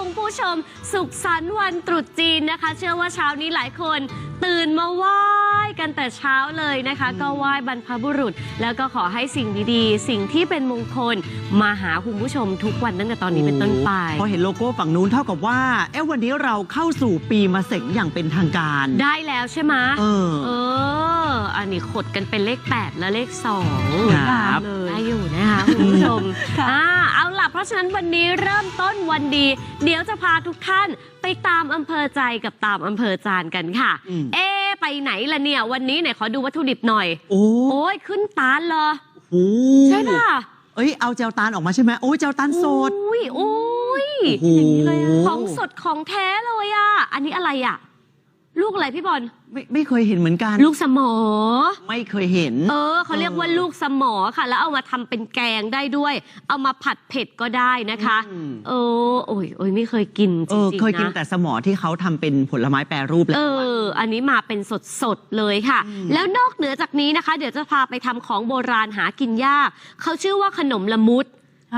คะคุณผู้ชม สุขสันต์วันตรุษจีนนะคะ เชื่อว่าเช้านี้หลายคน ตื่นมาไหว้กันแต่เช้าเลยนะคะ ก็ไหว้บรรพบุรุษ แล้วก็ขอให้สิ่งดีๆ สิ่งที่เป็นมงคล มาหาคุณผู้ชมทุกวันตั้งแต่ตอนนี้เป็นต้นไป พอเห็นโลโก้ฝั่งนู้นเท่ากับว่าเอ๊ะวันนี้เราเข้าสู่ปีมะเสงอย่างเป็นทางการ ได้แล้วใช่ไหมเออ เออ อันนี้ขดกันเป็นเลข 8 และเลข2ครับ ได้อยู่นะคะคุณผู้ชมค่ะ อ่าเอาล่ะเพ ราะฉะนั้นวันนี้เริ่มต้นวันดี เดี๋ยวจะพาทุกท่านไปตามอำเภอใจกับตามอำเภอจานกันค่ะ อืม เอ๊ะไปไหนล่ะเนี่ย วันนี้ไหนขอดูวัตถุดิบหน่อย โอ้โอ้ยขึ้นตาลเหรอโหใช่ป่ะเอ้ยเอาเจลตาลออกมาใช่ไหมโอ้ยเจลตาลสด อุ้ยอุ้ยโอ้โหของสดของแท้เลยอะ อันนี้อะไรอะ ลูกอะไรพี่บอล ไม่ไม่เคยเห็นเหมือนกัน ลูกสมอ ไม่เคยเห็น เออเขาเรียกว่าลูกสมอค่ะ แล้วเอามาทำเป็นแกงได้ด้วย เอามาผัดเผ็ดก็ได้นะคะ อืม เออโอ้ยโอ้ยไม่เคยกินจเออริงเคยๆกินนะ แต่สมอที่เขาทำเป็นผลไม้แปรรูปแล้เอวอะออันนี้มาเป็นสดๆเลยค่ะ อืม แล้วนอกเหนือจากนี้นะคะ เดี๋ยวจะพาไปทำของโบราณหากินยาก เขาชื่อว่าขนมละมุด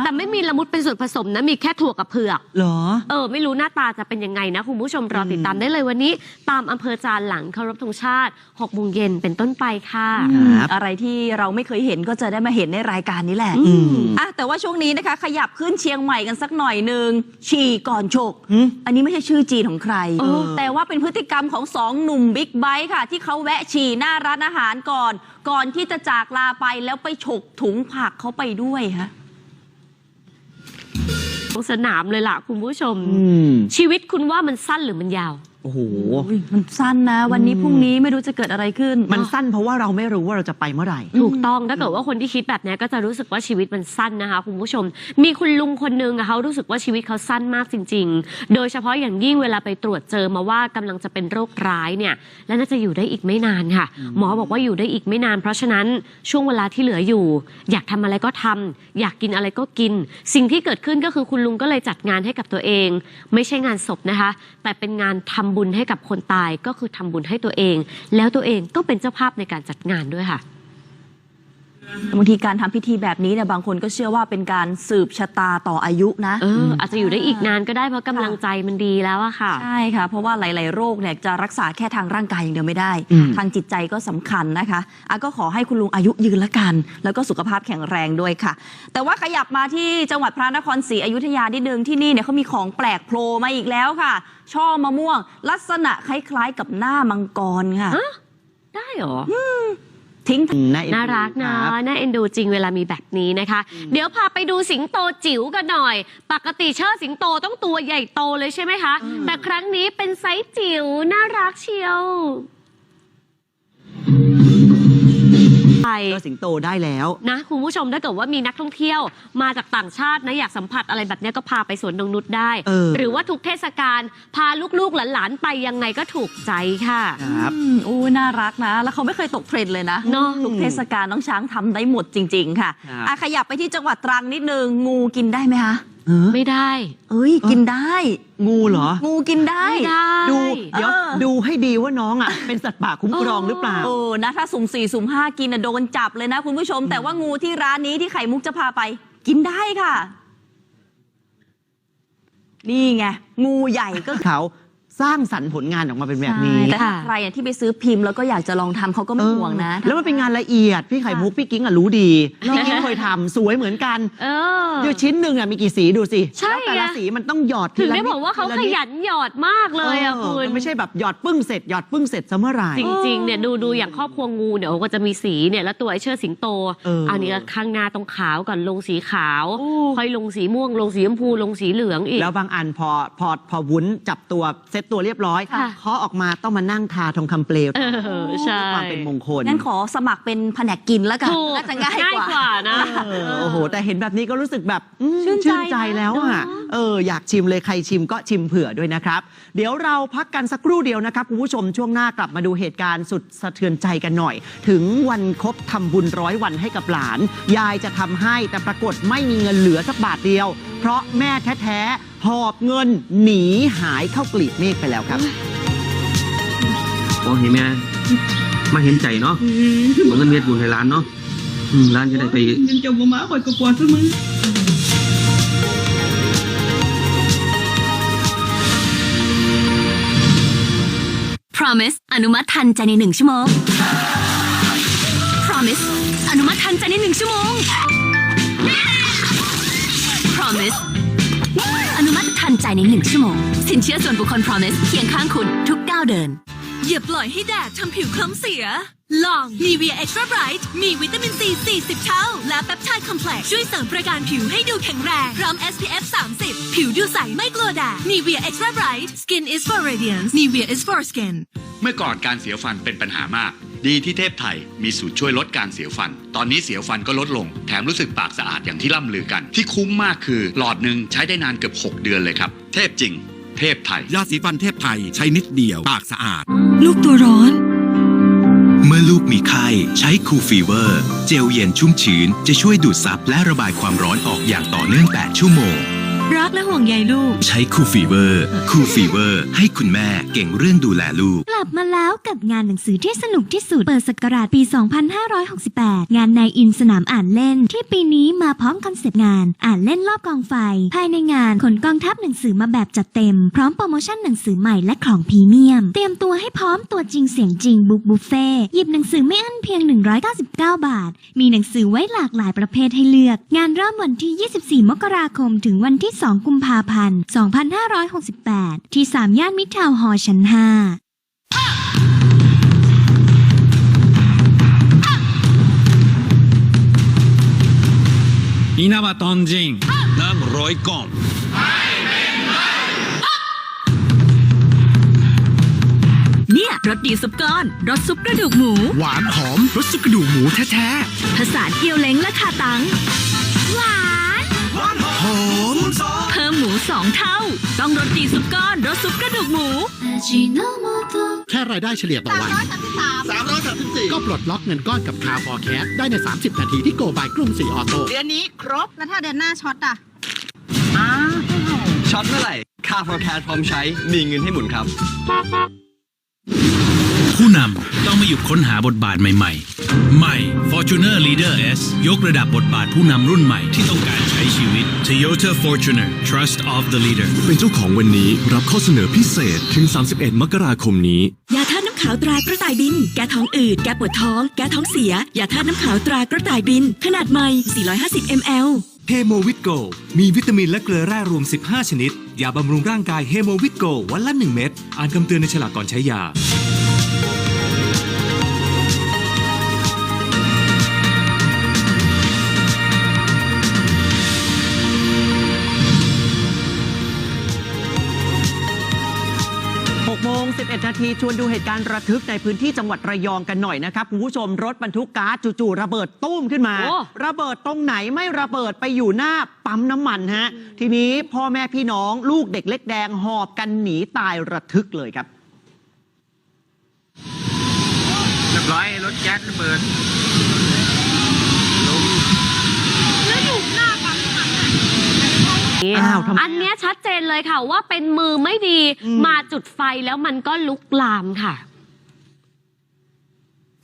แต่ไม่มีละมุดเป็นส่วนผสมนะมีแค่ถั่วกับเผือก เหรอ เออ ไม่รู้หน้าตาจะเป็นยังไงนะคุณผู้ชมรอติดตามได้เลยวันนี้ ตามอำเภอจานหลังเคารพธงชาติ6โมงเย็นเป็นต้นไปค่ะ ครับ อะไรที่เราไม่เคยเห็นก็จะได้มาเห็นในรายการนี้แหละอืมอะแต่ว่าช่วงนี้นะคะ ขยับขึ้นเชียงใหม่กันสักหน่อยหนึ่งฉี่ก่อนฉก หืม อันนี้ไม่ใช่ชื่อจีนของใคร เออ แต่ว่าเป็นพฤติกรรมของสองหนุ่มบิ๊กไบค์ค่ะ ที่เขาแวะฉี่หน้าร้านอาหารก่อน ก่อนที่จะจากลาไปแล้วไปฉกถุงผักเขาไปด้วยฮะ สนามเลยล่ะคุณผู้ชมอืมชีวิตคุณว่ามันสั้นหรือมันยาว โอ้โหอุ๊ยมันสั้นนะ วันนี้อืมพรุ่งนี้ไม่รู้จะเกิดอะไรขึ้น มันสั้นเพราะว่าเราไม่รู้ว่าเราจะไปเมื่อไหร่ ถูกต้องถ้าเกิดว่าคนที่คิดแบบนี้ก็จะรู้สึกว่าชีวิตมันสั้นนะคะคุณผู้ชม มีคุณลุงคนนึงอะเขารู้สึกว่าชีวิตเขาสั้นมากจริง ๆ โดยเฉพาะอย่างยิ่งเวลาไปตรวจเจอมาว่ากำลังจะเป็นโรคร้ายเนี่ย และน่าจะอยู่ได้อีกไม่นานค่ะ หมอบอกว่าอยู่ได้อีกไม่นาน เพราะฉะนั้นช่วงเวลาที่เหลืออยู่ อยากทำอะไรก็ทำอยากกินอะไรก็กิน สิ่งที่เกิดขึ้นก็คือคุณลุงก็เลยจัดงานให้กับตัวเอง ไม่ใช่งานศพนะคะ แต่เป็นงานทำบุญให้กับคนตายก็คือทำบุญให้ตัวเอง แล้วตัวเองก็เป็นเจ้าภาพในการจัดงานด้วยค่ะ บางทีการทำพิธีแบบนี้เนี่ยบางคนก็เชื่อว่าเป็นการสืบชะตาต่ออายุนะ เอออาจจะอยู่ได้อีกนานก็ได้เพราะกำลังใจมันดีแล้วอะค่ะ ใช่ค่ะ เพราะว่าหลาย ๆ โรคเนี่ยจะรักษาแค่ทางร่างกายอย่างเดียวไม่ได้ อืม ทางจิตใจก็สำคัญนะคะอะก็ขอให้คุณลุงอายุยืนละกัน แล้วก็สุขภาพแข็งแรงด้วยค่ะ แต่ว่าขยับมาที่จังหวัดพระนครศรีอยุธยานิดนึงที่นี่เนี่ยเขามีของแปลกโผล่มาอีกแล้วค่ะ ช่อมะม่วง ลักษณะคล้ายๆกับหน้ามังกรค่ะฮะได้เหรอ ทิ้งน่าเอ็น่ารักนะครับน่าเอ็นดูจริงเวลามีแบบนี้นะคะ เดี๋ยวพาไปดูสิงโตจิ๋วกันหน่อย ปกติเชิดสิงโตต้องตัวใหญ่โตเลยใช่ไหมคะ แต่ครั้งนี้เป็นไซส์จิ๋วน่ารักเชียว ไปเจอสิงโตได้แล้วนะคุณผู้ชมถ้าเกิดว่ามีนักท่องเที่ยวมาจากต่างชาตินะอยากสัมผัสอะไรแบบเนี้ยก็พาไปสวนนงนุษได้เออหรือว่าทุกเทศกาลพาลูกๆหลานๆไปยังไงก็ถูกใจค่ะครับอืมอู้น่ารักนะ แล้วเขาไม่เคยตกเทรนด์เลยนะเนอะทุกเทศกาลน้องช้างทำได้หมดจริง ๆค่ะครับอะขยับไปที่จังหวัดตรังนิดนึงงูกินได้ไหมคะ เออไม่ได้ เอ้ยกินได้ งูเหรอ งูกินได้ไม่ได้ ดูเดี๋ยวเออดูให้ดีว่าน้องอะ เป็นสัตว์ป่าคุ้มครองหรือเปล่าโอ้นะถ้าสุ่มสี่สุ่มห้ากินน่ะโดนจับเลยนะคุณผู้ชม แต่ว่างูที่ร้านนี้ที่ไข่มุกจะพาไป กินได้ค่ะ นี่ไง งูใหญ่ก็เขา สร้างสรรค์ผลงานออกมาเป็นแบบนี้ ใช่แต่ถ้าค่ะ ใครอะที่ไปซื้อพิมพ์แล้วก็อยากจะลองทำเขาก็ไม่ห่วงนะ เออแล้วมันเป็นงานละเอียด พี่ไข่มุกพี่กิ้งอะรู้ดี พี่กิ้งเคยทำสวยเหมือนกันเออเดี๋ยวชิ้นหนึ่งอะมีกี่สีดูสิ ใช่ แล้วแต่ละไงสีมันต้องหยอดถึงละได้นิบอกว่าเขาทีละขนิดยันหยอดมากเลยอะเอคุอณมันไม่ใช่แบบหยอดปึ้งเสร็จหยอดปึ้งเสร็จซะเมื่อไหร่จริงๆเนี่ยดูดูอย่างครอบครัวงูเนี่ยก็จะมีสีเนี่ยแล้วตัวไอ้เชิดสิงโตเอออันนี้ก็ข้างหน้าตรงขาวก่อนลงสีขาวโอ้ค่อยลงสีม่วง ลงสีชมพูลงสีเหลืองอีกแล้วบางอันพอพอพอวุ้นจับตัวเซ็ตตัวเรียบร้อยค่ะเคาะออกมาต้องมานั่งทาทองคำเปลวเออใช่ความเป็นมงคลงั้นขอสมัครเป็นแผนกกินแล้วกันถูกน่าจะง่ายกว่ากว่านะเออโอ้โหแต่เห็นแบบนี้ก็รู้สึกแบบอืมชื่นใจชื่นใจแล้วอะ เนอะเอออยากชิมเลยใครชิมก็ชิมเผื่อด้วยนะครับ เดี๋ยวเราพักกันสักครู่เดียวนะครับคุณผู้ชมช่วงหน้ากลับมาดูเหตุการณ์สุดสะเทือนใจกันหน่อย ถึงวันครบทำบุญร้อยวันให้กับหลาน ยายจะทำให้แต่ปรากฏไม่มีเงินเหลือสักบาทเดียว เพราะแม่แท้ๆหอบเงินหนีหายเข้ากลีบเมฆไปแล้วครับโอ้เห็นแม่มาเห็นใจเนาะมันก็เมียบุญให้ร้านเนาะอืมร้านจะได้ไปยังจมมาคอยกลัวเสมอ Promise อนุมัติทันใจในหนึ่งชั่วโมง Promise อนุมัติทันใจในหนึ่งชั่วโมง Promise อนุมัติทันใจในหนึ่งชั่วโมง สินเชื่อส่วนบุคคล Promise เคียงข้างคุณทุกก้าวเดิน อย่าปล่อยให้แดดทำผิวคล้ำเสีย ลอง Nivea Extra Bright มีวิตามินซี 40 เท่า และแปปไทด์คอมเพล็กซ์ช่วยเสริมประการผิวให้ดูแข็งแรง พร้อม SPF 30 ผิวดูใสไม่กลัวแดด Nivea Extra Bright Skin is for radiance Nivea is for skin เมื่อก่อนการเสียฟันเป็นปัญหามาก ดีที่เทพไทยมีสูตรช่วยลดการเสียฟัน ตอนนี้เสียฟันก็ลดลง แถมรู้สึกปากสะอาดอย่างที่ล่ำลือกัน ที่คุ้มมากคือหลอดหนึ่งใช้ได้นานเกือบ 6 เดือนเลยครับ เทพจริง เทพไทย ยาสีฟันเทพไทยใช้นิดเดียว ปากสะอาด ลูกตัวร้อน เมื่อลูกมีไข้ใช้คูลฟีเวอร์ เจลเย็นชุ่มชื้น จะช่วยดูดซับและระบายความร้อนออกอย่างต่อเนื่อง 8 ชั่วโมง รักและห่วงใยลูก ใช้คูลฟีเวอร์ คูลฟีเวอร์ ให้คุณแม่เก่งเรื่องดูแลลูกก ลับมาแล้วกับงานหนังสือที่สนุกที่สุด เปิดสกราชปี 2568 งานในอินสนามอ่านเล่น ที่ปีนี้มาพร้อมคอนเซปต์งาน อ่านเล่นรอบกองไฟ ภายในงานขนกองทัพหนังสือมาแบบจัดเต็ม พร้อมโปรโมชั่นหนังสือใหม่และของพรีเมียม เตรียมตัวให้พร้อมตัวจริงเสียงจริงบุ๊กบุฟเฟ่หยิบหนังสือไม่อั้นเพียง 199 บาท มีหนังสือไว้หลากหลายประเภทให้เลือก งานเริ่มวันที่ 24 มกราคม ถึงวันที่ 2 กุมภาพันธ์ 2568 ที่3ย่านมิตรทาวน์ฮอชั้น 5 อินาบาตอนจิงน้ำร้อยกล่อง เนี่ยรสดีซุปก้อนรสซุปกระดูกหมู หวานหอมรสซุปกระดูกหมูแท้ผสานเกี๊ยวเล้งและคาตัง หวาน ๆหอมเพิ่มหมูสองเท่า ต้องรสดีซุปก้อนรสซุปกระดูกหมู แค่รายได้เฉลี่ยต่อวัน334ก็ปลดล็อกเงินก้อนกับคาฟอร์แคสได้ใน 30 นาทีที่โกบายกรุงศรีออโต้เดือนนี้ครบ แล้วถ้าเดือนหน้าช็อตอะช็อตเมื่อไหร่ค่า forecast พร้อมใช้มีเงินให้หมุนครับ ผู้นำต้องไม่หยุดค้นหาบทบาทใหม่ ๆ ใหม่ Fortuner Leader S ยกระดับบทบาทผู้นำรุ่นใหม่ที่ต้องการใช้ชีวิต Toyota Fortuner Trust of the Leader เป็นเจ้าของวันนี้รับข้อเสนอพิเศษถึง 31 มกราคมนี้ ยาธาตุน้ำขาวตรากระต่ายบิน แก้ท้องอืด แก้ปวดท้อง แก้ท้องเสีย ยาธาตุน้ำขาวตรากระต่ายบิน ขนาดใหม่ 450 ml เฮโมวิตโกมีวิตามินและเกลือแร่รวม 15 ชนิด ยาบำรุงร่างกายเฮโมวิตโกวันละ 1 เม็ด อ่านคำเตือนในฉลากก่อนใช้ยา 11 นาทีชวนดูเหตุการณ์ระทึกในพื้นที่จังหวัดระยองกันหน่อยนะครับคุณผู้ชมรถบรรทุกก๊าซจู่ๆระเบิดตุ้มขึ้นมา โอ้ระเบิดตรงไหนไม่ระเบิดไปอยู่หน้าปั๊มน้ำมันฮะ ทีนี้พ่อแม่พี่น้องลูกเด็กเล็กแดงหอบกันหนีตายระทึกเลยครับ เรียบร้อยรถแก๊สระเบิด อ้าวทำไม อันเนี้ยชัดเจนเลยค่ะว่าเป็นมือไม่ดีอืม มาจุดไฟแล้วมันก็ลุกลามค่ะ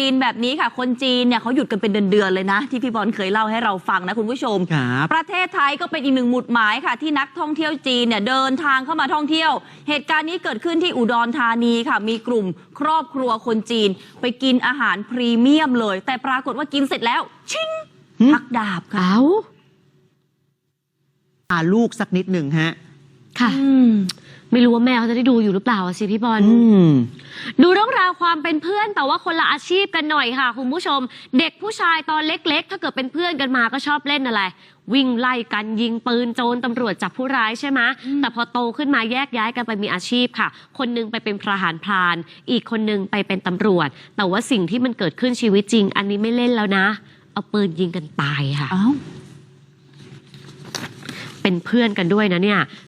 จีนแบบนี้ค่ะ คนจีนเนี่ยเขาหยุดกันเป็นเดือนๆเลยนะ ที่พี่บอลเคยเล่าให้เราฟังนะคุณผู้ชม ครับ ประเทศไทยก็เป็นอีกหนึ่งหมุดหมายค่ะ ที่นักท่องเที่ยวจีนเนี่ยเดินทางเข้ามาท่องเที่ยว เหตุการณ์นี้เกิดขึ้นที่อุดรธานีค่ะ มีกลุ่มครอบครัวคนจีน ไปกินอาหารพรีเมียมเลย แต่ปรากฏว่ากินเสร็จแล้ว ชิงหึ พักดาบค่ะ เอ้าอ่าลูกสักนิดหนึ่งฮะ ค่ะ ไม่รู้ว่าแม่เขาจะได้ดูอยู่หรือเปล่าอะสิพี่บอล อืม ดูเรื่องราวความเป็นเพื่อนแต่ว่าคนละอาชีพกันหน่อยค่ะคุณผู้ชม เด็กผู้ชายตอนเล็กๆ ถ้าเกิดเป็นเพื่อนกันมาก็ชอบเล่นอะไร วิ่งไล่กันยิงปืนโจรตำรวจจับผู้ร้ายใช่ไหมแต่พอโตขึ้นมาแยกย้ายกันไปมีอาชีพค่ะ คนหนึงไปเป็นพระหารพราน อีกคนหนึงไปเป็นตำรวจ แต่ว่าสิ่งที่มันเกิดขึ้นชีวิตจริง อันนี้ไม่เล่นแล้วนะ เอาปืนยิงกันตายค่ะเอ้า เป็นเพื่อนกันด้วยนะเนี่ย